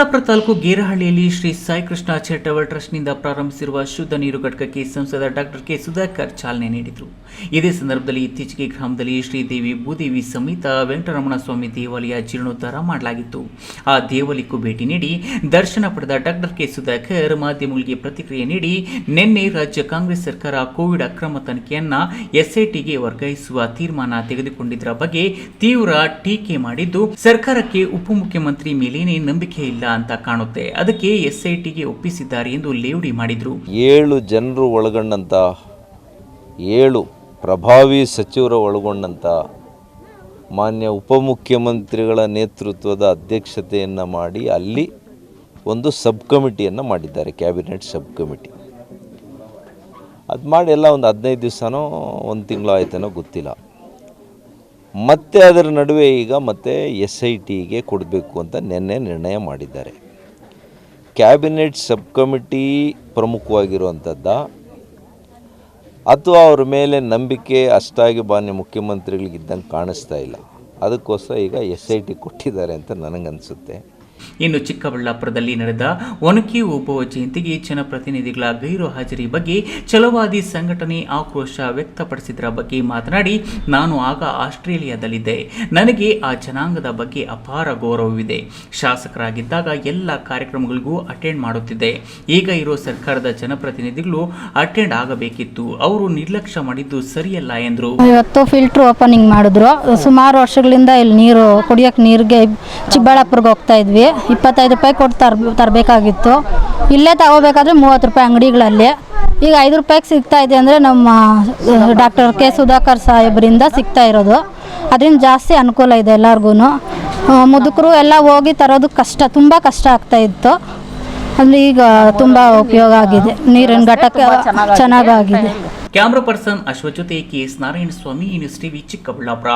ಚಿಕ್ಕಬಳ್ಳಾಪುರ ತಾಲೂಕು ಗೇರಹಳ್ಳಿಯಲ್ಲಿ ಶ್ರೀ ಸಾಯಿ ಕೃಷ್ಣ ಚಾರಿಟಬಲ್ ಟ್ರಸ್ಟ್ನಿಂದ ಪ್ರಾರಂಭಿಸಿರುವ ಶುದ್ಧ ನೀರು ಘಟಕಕ್ಕೆ ಸಂಸದ ಡಾಕ್ಟರ್ ಕೆ ಸುಧಾಕರ್ ಚಾಲನೆ ನೀಡಿದರು. ಇದೇ ಸಂದರ್ಭದಲ್ಲಿ ಇತ್ತೀಚೆಗೆ ಗ್ರಾಮದಲ್ಲಿ ಶ್ರೀದೇವಿ ಭೂದೇವಿ ಸಮೇತ ವೆಂಕಟರಮಣ ಸ್ವಾಮಿ ದೇವಾಲಯ ಜೀರ್ಣೋದ್ಧಾರ ಮಾಡಲಾಗಿತ್ತು. ಆ ದೇವಾಲಯಕ್ಕೂ ಭೇಟಿ ನೀಡಿ ದರ್ಶನ ಪಡೆದ ಡಾಕ್ಟರ್ ಕೆ ಸುಧಾಕರ್ ಮಾಧ್ಯಮಗಳಿಗೆ ಪ್ರತಿಕ್ರಿಯೆ ನೀಡಿ ನಿನ್ನೆ ರಾಜ್ಯ ಕಾಂಗ್ರೆಸ್ ಸರ್ಕಾರ ಕೋವಿಡ್ ಅಕ್ರಮ ತನಿಖೆಯನ್ನ ಎಸ್ಐಟಿಗೆ ವರ್ಗಾಯಿಸುವ ತೀರ್ಮಾನ ತೆಗೆದುಕೊಂಡಿದ್ದರ ಬಗ್ಗೆ ತೀವ್ರ ಟೀಕೆ ಮಾಡಿದ್ದು, ಸರ್ಕಾರಕ್ಕೆ ಉಪಮುಖ್ಯಮಂತ್ರಿ ಮೇಲೇನೇ ನಂಬಿಕೆ ಇಲ್ಲ ಅಂತ ಕಾಣುತ್ತೆ. ಅದಕ್ಕೆ ಎಸ್ಐಟಿಗೆ ಒಪ್ಪಿಸಿದ್ದಾರೆ ಎಂದು ಲೇವಡಿ ಮಾಡಿದ್ರು. ಏಳು ಜನರು ಒಳಗೊಂಡಂತ, ಏಳು ಪ್ರಭಾವಿ ಸಚಿವರು ಒಳಗೊಂಡಂಥ ಮಾನ್ಯ ಉಪಮುಖ್ಯಮಂತ್ರಿಗಳ ನೇತೃತ್ವದ ಅಧ್ಯಕ್ಷತೆಯನ್ನು ಮಾಡಿ ಅಲ್ಲಿ ಒಂದು ಸಬ್ ಕಮಿಟಿಯನ್ನು ಮಾಡಿದ್ದಾರೆ, ಕ್ಯಾಬಿನೆಟ್ ಸಬ್ ಕಮಿಟಿ ಅದು ಮಾಡಿ ಎಲ್ಲ ಒಂದು ಹದಿನೈದು ದಿವಸನೋ ಒಂದು ತಿಂಗಳು ಆಯ್ತನೋ ಗೊತ್ತಿಲ್ಲ. ಮತ್ತೆ ಅದರ ನಡುವೆ ಈಗ ಮತ್ತೆ ಎಸ್ ಐ ಟಿಗೆ ಕೊಡಬೇಕು ಅಂತ ನಿನ್ನೆ ನಿರ್ಣಯ ಮಾಡಿದ್ದಾರೆ. ಕ್ಯಾಬಿನೆಟ್ ಸಬ್ ಕಮಿಟಿ ಪ್ರಮುಖವಾಗಿರುವಂಥದ್ದ ಅಥವಾ ಅವ್ರ ಮೇಲೆ ನಂಬಿಕೆ ಅಷ್ಟಾಗಿ ಬಾನ್ಯ ಮುಖ್ಯಮಂತ್ರಿಗಳಿಗಿದ್ದಂಗೆ ಕಾಣಿಸ್ತಾ ಇಲ್ಲ. ಅದಕ್ಕೋಸ್ಕರ ಈಗ ಎಸ್ ಐ ಟಿ ಕೊಟ್ಟಿದ್ದಾರೆ ಅಂತ ನನಗನ್ಸುತ್ತೆ. ಇನ್ನು ಚಿಕ್ಕಬಳ್ಳಾಪುರದಲ್ಲಿ ನಡೆದ ಒನಕೆ ಓಬವ್ವ ಜಯಂತಿಗೆ ಜನಪ್ರತಿನಿಧಿಗಳ ಗೈರು ಹಾಜರಿ ಬಗ್ಗೆ ಛಲವಾದಿ ಸಂಘಟನೆ ಆಕ್ರೋಶ ವ್ಯಕ್ತಪಡಿಸಿದರ ಬಗ್ಗೆ ಮಾತನಾಡಿ, ನಾನು ಆಗ ಆಸ್ಟ್ರೇಲಿಯಾದಲ್ಲಿದ್ದೆ. ನನಗೆ ಆ ಜನಾಂಗದ ಬಗ್ಗೆ ಅಪಾರ ಗೌರವವಿದೆ. ಶಾಸಕರಾಗಿದ್ದಾಗ ಎಲ್ಲ ಕಾರ್ಯಕ್ರಮಗಳಿಗೂ ಅಟೆಂಡ್ ಮಾಡುತ್ತಿದ್ದೆ. ಈಗ ಇರೋ ಸರ್ಕಾರದ ಜನಪ್ರತಿನಿಧಿಗಳು ಅಟೆಂಡ್ ಆಗಬೇಕಿತ್ತು. ಅವರು ನಿರ್ಲಕ್ಷ್ಯ ಮಾಡಿದ್ದು ಸರಿಯಲ್ಲ, ಎಂದರು. ಇವತ್ತು ಫಿಲ್ಟರ್ ಓಪನಿಂಗ್ ಮಾಡಿದ್ರು. ಸುಮಾರು ವರ್ಷಗಳಿಂದ ಇಲ್ಲಿ ನೀರು ಕುಡಿಯೋಕೆ ನೀರಿಗೆ ಚಿಕ್ಕಬಳ್ಳಾಪುರಗೆ ಹೋಗ್ತಾ ಇದ್ವಿ. ಇಪ್ಪತ್ತೈದು ರೂಪಾಯಿ ಕೊಟ್ಟು ತರ್ ತರಬೇಕಾಗಿತ್ತು. ಇಲ್ಲೇ ತಗೋಬೇಕಾದ್ರೆ ಮೂವತ್ತು ರೂಪಾಯಿ ಅಂಗಡಿಗಳಲ್ಲಿ. ಈಗ ಐದು ರೂಪಾಯಿಗೆ ಸಿಗ್ತಾ ಇದೆ ಅಂದರೆ ನಮ್ಮ ಡಾಕ್ಟರ್ ಕೆ ಸುಧಾಕರ್ ಸಾಹೇಬರಿಂದ ಸಿಗ್ತಾ ಇರೋದು. ಅದರಿಂದ ಜಾಸ್ತಿ ಅನುಕೂಲ ಇದೆ ಎಲ್ಲರಿಗೂ ಮುದುಕರು ಎಲ್ಲ ಹೋಗಿ ತರೋದು ಕಷ್ಟ ತುಂಬ ಕಷ್ಟ ಆಗ್ತಾ ಇತ್ತು. ಅಂದರೆ ಈಗ ತುಂಬ ಉಪಯೋಗ ಆಗಿದೆ. ನೀರಿನ ಘಟಕ ಚೆನ್ನಾಗಾಗಿದೆ. Camera person Ashwajyothi K S Narayana Swamy news TV Chikkaballapur.